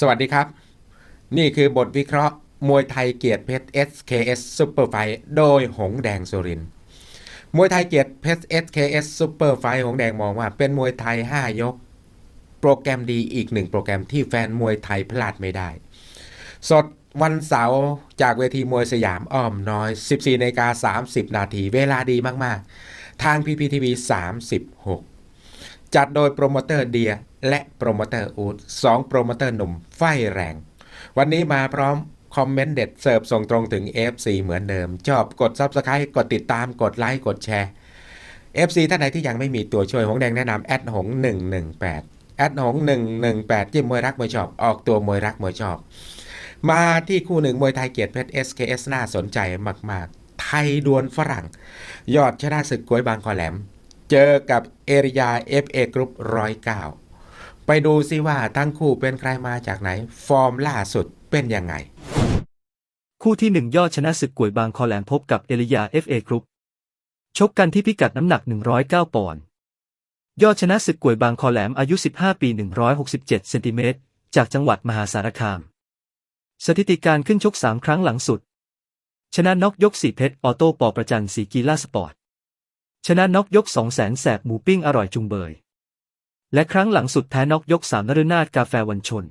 สวัสดีครับ นี่คือบทวิเคราะห์ มวยไทยเกียรติเพชร SKS Super Fight โดยหงแดงสุรินมวยไทยเกียรติเพชร SKS Super Fight หงแดงมองว่าเป็นมวยไทย 5 ยก โปรแกรมดีอีกหนึ่งโปรแกรมที่แฟนมวยไทยพลาดไม่ได้ สดวันเสาร์จากเวทีมวยสยามอ้อมน้อย 14นาฬิกา30 นาที เวลาดีมาก ๆ ทาง PPTV 36 จัดโดยโปรโมเตอร์เดีย และโปรโมเตอร์อูดสองโปรโมเตอร์หนุ่มไฟแรง วันนี้มาพร้อมคอมเมนต์เด็ดเสิร์ฟส่งตรงถึง FC เหมือนเดิม ชอบกด Subscribe กดติดตามกดไลค์กดแชร์ FC ท่านไหนที่ยังไม่มีตัวช่วยหงแดงแนะนำแอดหง118แอดหง118จิ้มมวยรักมวยชอบ ออกตัวมวยรักมวยชอบ มาที่คู่หนึ่งมวยไทยเกียรติเพชร SKS น่าสนใจมาก ๆ ไทยดวลฝรั่ง ยอดชนะศึกกวยบางคอแหลม เจอกับเอริยา FA กรุ๊ป109ไปดูซิว่าทั้งคู่เป็นใครมาจากไหน ฟอร์มล่าสุดเป็นยังไง คู่ที่หนึ่งยอดชนะศึกกวยบางคอแหลมพบกับเอลิยา FA กรุ๊ปชกกันที่พิกัดน้ำหนัก 109 ปอนด์ยอดชนะศึกกวยบางคอแหลมอายุ 15 ปี 167 เซนติเมตร จากจังหวัดมหาสารคาม สถิติการขึ้นชก 3 ครั้งหลังสุด ชนะน็อกยก4เพชร ออโต้ปอประจันสีกีฬาสปอร์ต ชนะน็อกยก2แสนแสบหมูปิ้งอร่อยจุงเบย และครั้งหลังสุดแพ้น็อกยก3นฤนาถกาแฟวันชน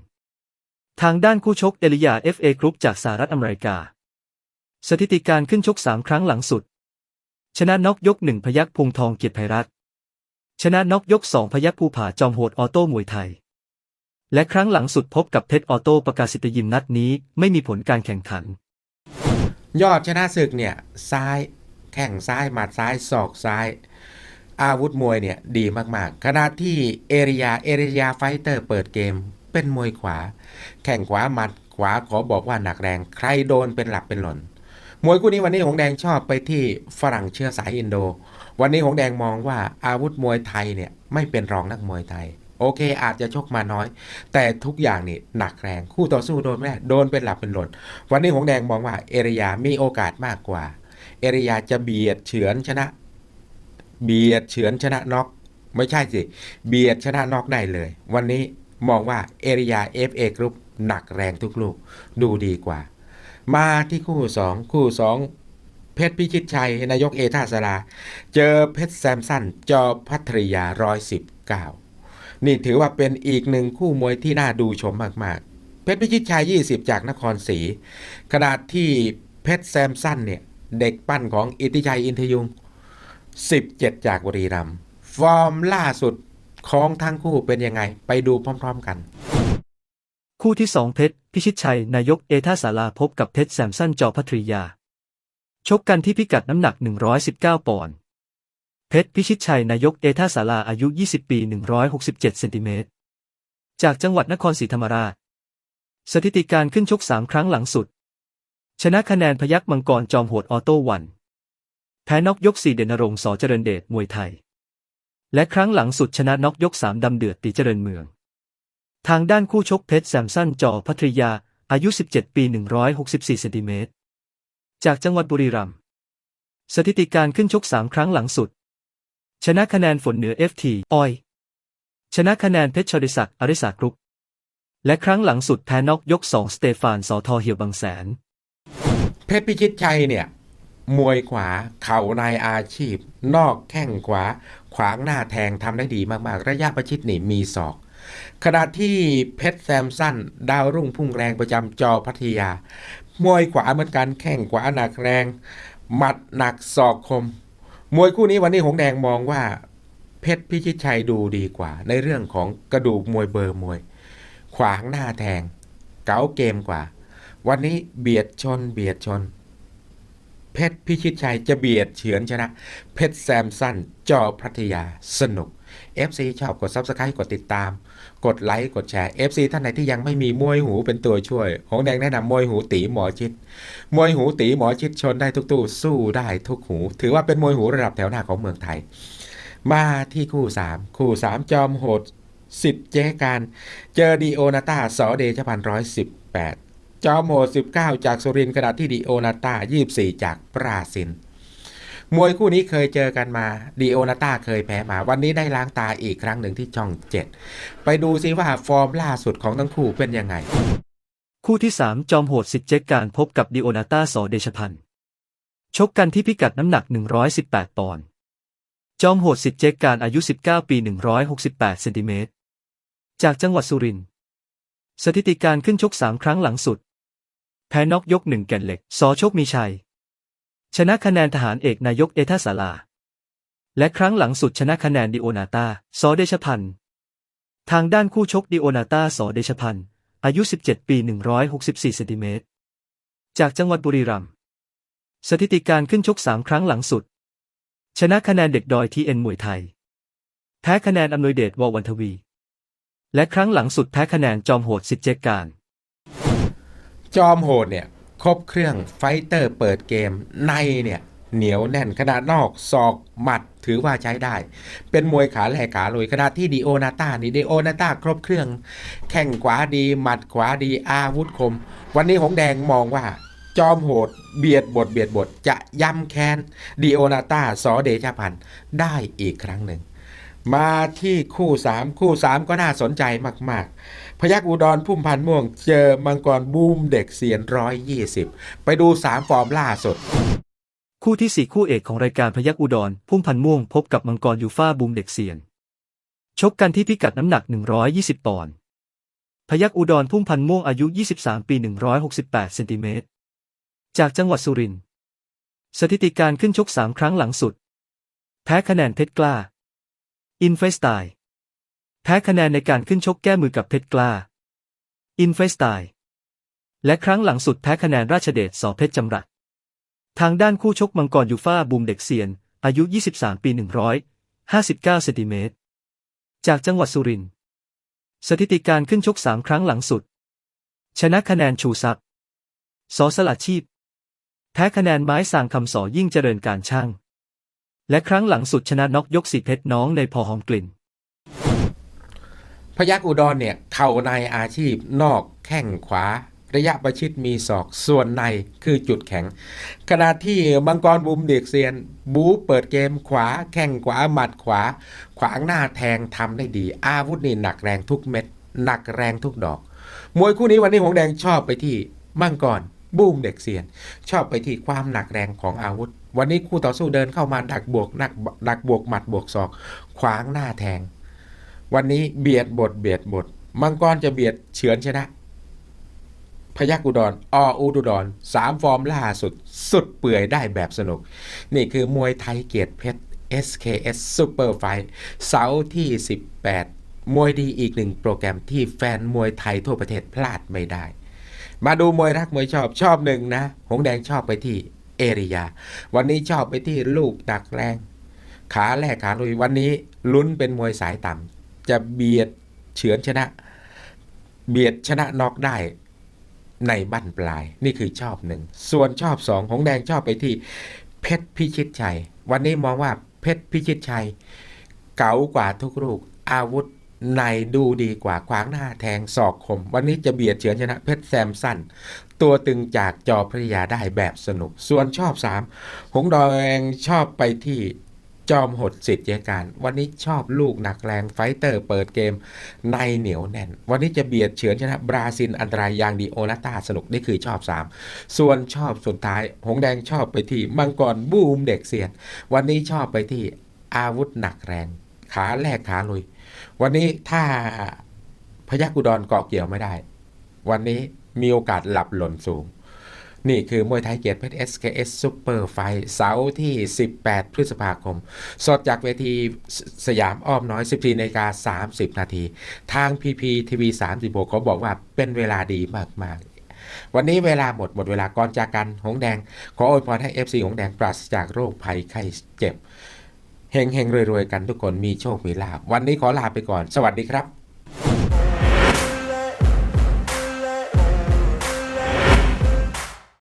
ทางด้านคู่ชกเอลิยา FA กรุ๊ปจากสหรัฐอเมริกา สถิติการขึ้นชก3ครั้งหลังสุด ชนะน็อกยก1พยักพงทองเกียรติไพรัตน์ชนะน็อกยก2พยักภูผาจอมโหดออโต้มวยไทย และครั้งหลังสุดพบกับเพชรออโต้ประกาศิตยิมนัดนี้ไม่มีผลการแข่งขัน ยอดชนะศึกเนี่ยซ้าย แข้งซ้ายหมัดซ้ายศอกซ้าย อาวุธมวยเนี่ยดีมากๆขณะที่เอริยาเอริยาไฟเตอร์เปิดเกม เป็นมวยขวา แข้งขวาหมัดขวาขอบอกว่าหนักแรง ใครโดนเป็นหลับเป็นหล่นมวยคู่นี้วันนี้หงแดงชอบไปที่ฝรั่งเชื้อสายอินโด วันนี้หงแดงมองว่าอาวุธมวยไทยเนี่ยไม่เป็นรองนักมวยไทย โอเคอาจจะชกมาน้อย แต่ทุกอย่างนี่หนักแรงคู่ต่อสู้โดนไม่ได้โดนเป็นหลับเป็นหล่นวันนี้หงแดงมองว่าเอริยามีโอกาสมากกว่า เอริยาจะเบียดเฉือนชนะ เบียดเฉือนชนะน็อกไม่ใช่สิ เบียดชนะน็อกได้เลย วันนี้มองว่าเอริยา FA กรุ๊ปหนักแรงทุกลูก ดูดีกว่า มาที่คู่ 2 คู่ 2 เพชรพิชิตชัย นายกเอท่าสลาเจอเพชรแซมสันจอพัทริยา 119 นี่ถือว่าเป็นอีกหนึ่งคู่มวยที่น่าดูชมมาก ๆ เพชรพิชิตชัย 20 จากนครศรีขณะที่เพชรแซมสันเนี่ย เด็กปั้นของอิทธิชัยอินทยุง 17 จากบุรีรัมย์ฟอร์มล่าสุดของทั้งคู่เป็นยังไง ไปดูพร้อมๆกัน คู่ที่ 2 เพชรพิชิตชัย นายกเอท่าสาราพบกับเพชรแซมสันจอพัทริยา ชกกันที่พิกัดน้ำหนัก 119 ปอนด์เพชรพิชิตชัย นายกเอท่าสาราอายุ 20 ปี 167 เซนติเมตร จากจังหวัดนครศรีธรรมราช สถิติการขึ้นชก 3 ครั้งหลังสุด ชนะคะแนนพยักมังกรจอมโหดออโต้วันแพ้น็อกยก4เดนรงสอเจริญเดชมวยไทย และครั้งหลังสุดชนะน็อกยก3ดำเดือดตีเจริญเมือง ทางด้านคู่ชกเพชรแซมสันจอพัทริยา อายุ 17 ปี 164เซนติเมตรจากจังหวัดบุรีรัมย์สถิติการขึ้นชก3ครั้งหลังสุด ชนะคะแนนฝนเหนือ FT ออยชนะคะแนนเพชรชดิศักดิ์อริสากรุปและครั้งหลังสุดแพ้น็อกยก2สเตฟานสอทอเหี่ยวบางแสน เพชรพิชิตชัยเนี่ย มวยขวาเข่าในอาชีพ นอกแข้งขวา ขวางหน้าแทงทำได้ดีมากๆ ระยะประชิดนี่มีศอก ขณะที่เพชรแซมสั้นดาวรุ่งพุ่งแรงประจำจอพัทยา มวยขวาเหมือนกันแข้งขวาหนักแรง หมัดหนักศอกคม มวยคู่นี้วันนี้หงแดงมองว่าเพชรพิชิตชัยดูดีกว่า ในเรื่องของกระดูกมวยเบอร์มวย ขวางหน้าแทง เก๋าเกมกว่า วันนี้เบียดชนเบียดชน เพชรพิชิตชัยจะเบียดเฉือนชนะ เพชรแซมสันจอพัทยาสนุก FC ชอบกด Subscribe กดติดตาม กดไลค์กดแชร์ FC ท่านไหนที่ยังไม่มีมวยหูเป็นตัวช่วยหงแดงแนะนำมวยหูตีหมอชิดมวยหูตีหมอชิดชนได้ทุกตู้สู้ได้ทุกหู ถือว่าเป็นมวยหูระดับแถวหน้าของเมืองไทย มาที่คู่ 3 คู่ 3 จอมโหดสิทธิ์เจการ เจอดีโอนาตาสอเดชพันร้อยสิบแปด จอมโหด19 จากสุรินทร์ขณะที่ดีโอนาตา24 จากปราสิน มวยคู่นี้เคยเจอกันมาดีโอนาต้าเคยแพ้มา วันนี้ได้ล้างตาอีกครั้งหนึ่งที่ช่องเจ็ดไปดูซิว่าฟอร์มล่าสุดของทั้งคู่เป็นยังไง คู่ที่ 3 จอมโหดสิทธิ์เจ๊กการพบกับดิโอนาต้าสอเดชพันธ์ชกกันที่พิกัดน้ำหนัก 118 ปอนด์ จอมโหดสิทธิ์เจ๊กการอายุ 19 ปี 168 เซนติเมตร จากจังหวัดสุรินทร์ สถิติการขึ้นชก 3 ครั้งหลังสุด แพ้น็อกยกหนึ่งแก่นเหล็กสอโชคมีชัย ชนะคะแนนทหารเอกนายกเอทาสาลา และครั้งหลังสุดชนะคะแนนดิโอนาตาสอเดชพันธ์ทางด้านคู่ชกดิโอนาตาสอเดชพันธ์อายุ 17 ปี 164เซนติเมตร จากจังหวัดบุรีรัมย์ สถิติการขึ้นชก3ครั้งหลังสุด ชนะคะแนนเด็กดอยทีเอ็นมวยไทย แพ้คะแนนอำนวยเดชววันทวี และครั้งหลังสุดแพ้คะแนนจอมโหดสิทธิ์เจกการ จอมโหดเนี่ยครบเครื่องไฟเตอร์เปิดเกมในเนี่ยเหนียวแน่นขนาดนอกศอกหมัดถือว่าใช้ได้ เป็นมวยขาแหลกขาลุยขณะที่ดีโอนาตานี่ดีโอนาตาครบเครื่อง แข้งขวาดีหมัดขวาดีอาวุธคม วันนี้หงแดงมองว่า จอมโหดเบียดบทเบียดบทจะย้ำแค้นดีโอนาตาสอเดชพันธ์ได้อีกครั้งหนึ่ง มาที่คู่3คู่3ก็น่าสนใจมาก ๆ พยักอุดรพุ่มพันธ์ม่วงเจอมังกรบูมเด็กเสียนร้อยยี่สิบไปดู3ฟอร์มล่าสุด คู่ที่4คู่เอกของรายการพยักอุดรพุ่มพันธ์ม่วงพบกับมังกรยูฟ่าบูมเด็กเซียน ชกกันที่พิกัดน้ำหนัก 120 ปอนด์พยักอุดรพุ่มพันธ์ม่วงอายุ 23 ปี 168เซนติเมตรจากจังหวัดสุรินทร์สถิติการขึ้นชก3ครั้งหลังสุด แพ้คะแนนเพชรกล้า อินเฟสไตแพ้คะแนนในการขึ้นชกแก้มือกับเพชรกล้า อินเฟสไตและครั้งหลังสุดแพ้คะแนนราชเดชสอเพชรจำรัด ทางด้านคู่ชกมังกรยูฟ่าบูมเด็กเซียน อายุ 23 ปี 159เซนติเมตร จากจังหวัดสุรินทร์สถิติการขึ้นชก3ครั้งหลังสุด ชนะคะแนนชูซักดิ์สอสลัดชีพ แพ้คะแนนไม้สางคำสอยิ่งเจริญการช่าง และครั้งหลังสุดชนะน็อกยกสีเพชรน้องในพอหอมกลิ่น พยักอุดรเนี่ย เข่าในอาชีพนอกแข้งขวา ระยะประชิดมีศอกส่วนในคือจุดแข็ง ขณะที่มังกรบูมเด็กเซียน บูเปิดเกมขวา แข้งขวาหมัดขวา ขวางหน้าแทงทำได้ดี อาวุธนี่หนักแรงทุกเม็ด หนักแรงทุกดอก มวยคู่นี้วันนี้หงแดงชอบไปที่มังกรบูมเด็กเซียน ชอบไปที่ความหนักแรงของอาวุธ วันนี้คู่ต่อสู้เดินเข้ามาดักบวกนักดักบวกหมัดบวกศอก ขวางหน้าแทง วันนี้เบียดบทเบียดบทมังกรจะเบียดเฉือนชนะ พยักอุดรออุดุดรสามฟอร์มล่าสุด สุดเปื่อยได้แบบสนุก นี่คือมวยไทยเกียรติเพชร SKS Super Fight เสาร์ที่ 18 มวยดีอีกหนึ่งโปรแกรมที่แฟนมวยไทยทั่วประเทศพลาดไม่ได้ มาดูมวยรักมวยชอบชอบหนึ่งนะ หงแดงชอบไปที่ เอริยา วันนี้ชอบไปที่ลูกตักแรง ขาแรกขาลุยวันนี้ลุ้นเป็นมวยสายต่ำจะเบียดเฉือนชนะ เบียดชนะน็อกได้ในบั้นปลายนี่คือชอบหนึ่งส่วนชอบสองหงแดงชอบไปที่เพชรพิชิตชัย วันนี้มองว่าเพชรพิชิตชัย เก๋ากว่าทุกลูก อาวุธในดูดีกว่าขวางหน้าแทงศอกคม วันนี้จะเบียดเฉือนชนะเพชรแซมสัน ตัวตึงจากจอพระยาได้แบบสนุก ส่วนชอบสามหงแดงชอบไปที่จอมหดสิทธิ์เยการ วันนี้ชอบลูกหนักแรงไฟเตอร์เปิดเกมในเหนียวแน่น วันนี้จะเบียดเฉือนชนะบราซิลอันตรายอย่างดีโอนาตาสนุกนี่คือชอบ 3 ส่วนชอบสุดท้าย หงแดงชอบไปที่มังกรบูมเด็กเสียน วันนี้ชอบไปที่อาวุธหนักแรง ขาแรกขาลุย วันนี้ถ้าพยักอุดรเกาะเกี่ยวไม่ได้ วันนี้ มีโอกาสหลับหล่นสูง นี่คือมวยไทยเกียรติเพชร SKS Super Fight เสาร์ที่ 18 พฤษภาคม สดจากเวทีสยามอ้อมน้อย 14นาฬิกา30 นาที ทาง PP TV 36เขาบอกว่าเป็นเวลาดีมาก ๆวันนี้เวลาหมดหมดเวลาก่อนจากกัน หงแดง ขออวยพรให้ FC หงแดงปราศจากโรคภัยไข้เจ็บ เฮงเฮงรวยๆ กันทุกคนมีโชค มีลาภวันนี้ขอลาไปก่อน สวัสดีครับ